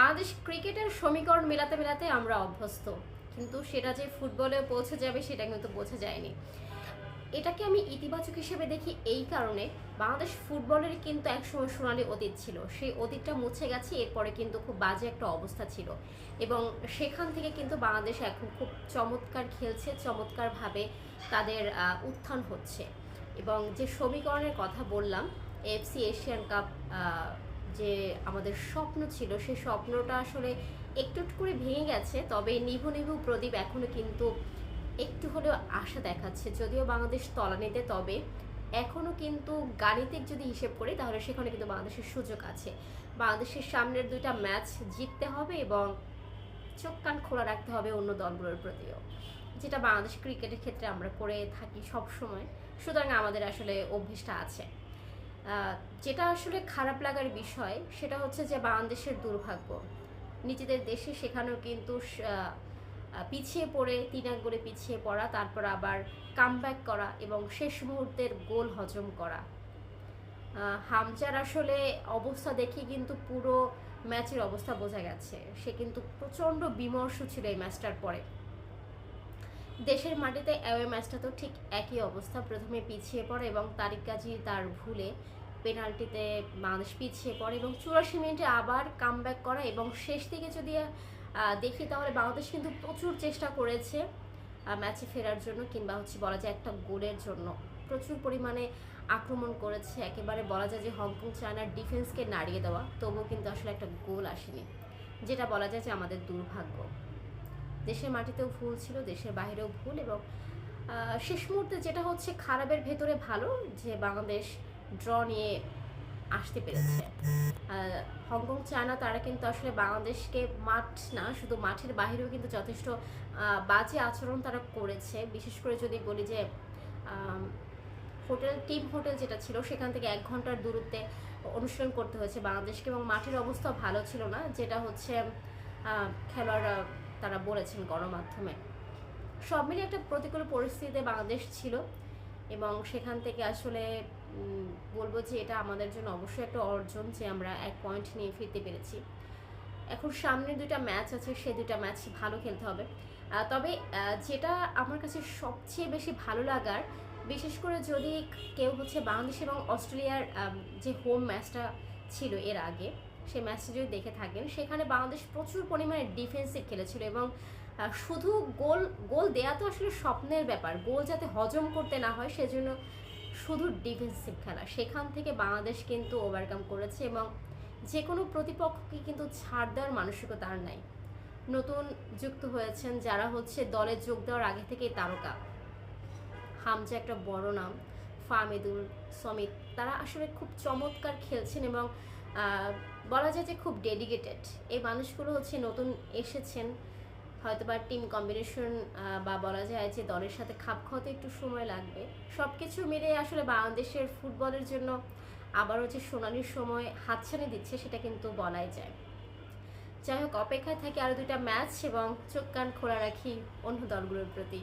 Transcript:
বাংলাদেশ ক্রিকেটের সমীকরণ মেলাতে মেলাতে আমরা অভ্যস্ত। কিন্তু সেটা যে ফুটবলে পৌঁছে যাবে সেটা কিন্তু বোঝা যায়নি। এটাকে আমি ইতিবাচক হিসেবে দেখি এই কারণে বাংলাদেশ ফুটবলের কিন্তু একসময় সোনালী অতীত ছিল। সেই অতীতটা মুছে গেছে, এরপরে কিন্তু খুব বাজে একটা অবস্থা ছিল। এবং সেখান থেকে কিন্তু বাংলাদেশ এখন খুব চমৎকার খেলছে, চমৎকারভাবে তাদের উত্থান হচ্ছে। এবং যে সমীকরণের কথা বললাম, এফসি এশিয়ান কাপ যে আমাদের স্বপ্ন ছিল, সেই স্বপ্নটা আসলে একটু একটু করে ভেঙে গেছে, তবে নিভু নিভু প্রদীপ এখনও কিন্তু একটু হলেও আশা দেখাচ্ছে। যদিও বাংলাদেশ তলানিতে, তবে এখনও কিন্তু গাণিতিক যদি হিসেব করি, তাহলে সেখানে কিন্তু বাংলাদেশের সুযোগ আছে। বাংলাদেশের সামনের দুইটা ম্যাচ জিততে হবে এবং চোখ কান খোলা রাখতে হবে অন্য দলগুলোর প্রতিও, যেটা বাংলাদেশ ক্রিকেটের ক্ষেত্রে আমরা করে থাকি সব সময় সুতরাং আমাদের আসলে অভ্যেসটা আছে। যেটা আসলে খারাপ লাগার বিষয়, সেটা হচ্ছে যে বাংলাদেশের দুর্ভাগ্য। নিজেদের দেশে সেখানেও কিন্তু পিছিয়ে পড়ে, তিন এক গোলে পিছিয়ে পড়া, তারপর আবার কামব্যাক করা এবং শেষ মুহূর্তের গোল হজম করা। হামজার আসলে অবস্থা দেখে কিন্তু পুরো ম্যাচের অবস্থা বোঝা গেছে। সে কিন্তু প্রচণ্ড বিমর্ষ ছিল এই ম্যাচটার পরে। দেশের মাটিতে অ্যাওয়ে ম্যাচটা তো ঠিক একই অবস্থা। প্রথমে পিছিয়ে পড়ে এবং তারিক কাজী তার ভুলে পেনাল্টিতে মানুষ পিছিয়ে পড়ে এবং চুরাশি মিনিটে আবার কামব্যাক করা এবং শেষ দিকে যদি দেখি তাহলে বাংলাদেশ কিন্তু প্রচুর চেষ্টা করেছে ম্যাচে ফেরার জন্য কিংবা হচ্ছে বলা যায় একটা গোলের জন্য। প্রচুর পরিমাণে আক্রমণ করেছে, একেবারে বলা যায় যে হংকং চায়নার ডিফেন্সকে নাড়িয়ে দেওয়া, তবুও কিন্তু আসলে একটা গোল আসেনি, যেটা বলা যায় যে আমাদের দুর্ভাগ্য। দেশের মাটিতেও ভুল ছিল, দেশের বাইরেও ভুল এবং শেষ মুহূর্তে যেটা হচ্ছে খারাপের ভেতরে ভালো যে বাংলাদেশ ড্র নিয়ে আসতে পেরেছে। হংকং, চায়না তারা কিন্তু আসলে বাংলাদেশকে মাঠ না, শুধু মাঠের বাইরেও কিন্তু যথেষ্ট বাজে আচরণ তারা করেছে। বিশেষ করে যদি বলি যে হোটেল, টিম হোটেল যেটা ছিল, সেখান থেকে এক ঘণ্টার দূরত্বে অনুশীলন করতে হয়েছে বাংলাদেশকে এবং মাঠের অবস্থা ভালো ছিল না, যেটা হচ্ছে খেলোয়াড়রা তারা বলেছেন গণমাধ্যমে। সব মিলিয়ে একটা প্রতিকূল পরিস্থিতিতে বাংলাদেশ ছিল এবং সেখান থেকে আসলে বলব যে এটা আমাদের জন্য অবশ্যই একটা অর্জন যে আমরা এক পয়েন্ট নিয়ে ফিরতে পেরেছি। এখন সামনে দুইটা ম্যাচ আছে, সে দুইটা ম্যাচ ভালো খেলতে হবে। তবে যেটা আমার কাছে সবচেয়ে বেশি ভালো লাগার, বিশেষ করে যদি কেউ হচ্ছে বাংলাদেশ এবং অস্ট্রেলিয়ার যে হোম ম্যাচটা ছিল এর আগে সেই ম্যাচটা যদি দেখে থাকেন, সেখানে বাংলাদেশ প্রচুর পরিমাণে ডিফেন্সিভ খেলেছিল এবং শুধু গোল গোল দেয়া তো আসলে স্বপ্নের ব্যাপার। গোল যাতে হজম করতে না হয়, সেজন্য শুধু ডিফেন্সিভ খেলা। সেখান থেকে বাংলাদেশ কিন্তু ওভারকাম করেছে এবং যে কোনো প্রতিপক্ষকে কিন্তু ছাড় দেওয়ার মানসিকতা আর নাই। নতুন যুক্ত হয়েছেন যারা হচ্ছে দলে যোগ দেওয়ার আগে থেকেই তারকা। হামজা একটা বড় নাম ফামেদুল সমিত তারা আসলে খুব চমৎকার খেলছেন এবং বলা যায় যে খুব ডেডিকেটেড এই মানুষগুলো হচ্ছে নতুন এসেছেন হয়তো বা টিম কম্বিনেশন বা বলা যায় যে দলের সাথে খাপ খাওয়াতে একটু সময় লাগবে। সব কিছু মিলে আসলে বাংলাদেশের ফুটবলের জন্য আবারও যে সোনালির সময় হাতছানি দিচ্ছে, সেটা কিন্তু বলাই যায়। যাই হোক, অপেক্ষায় থাকি আরও দুইটা ম্যাচ এবং চোখ কান খোলা রাখি অন্য দলগুলোর প্রতি।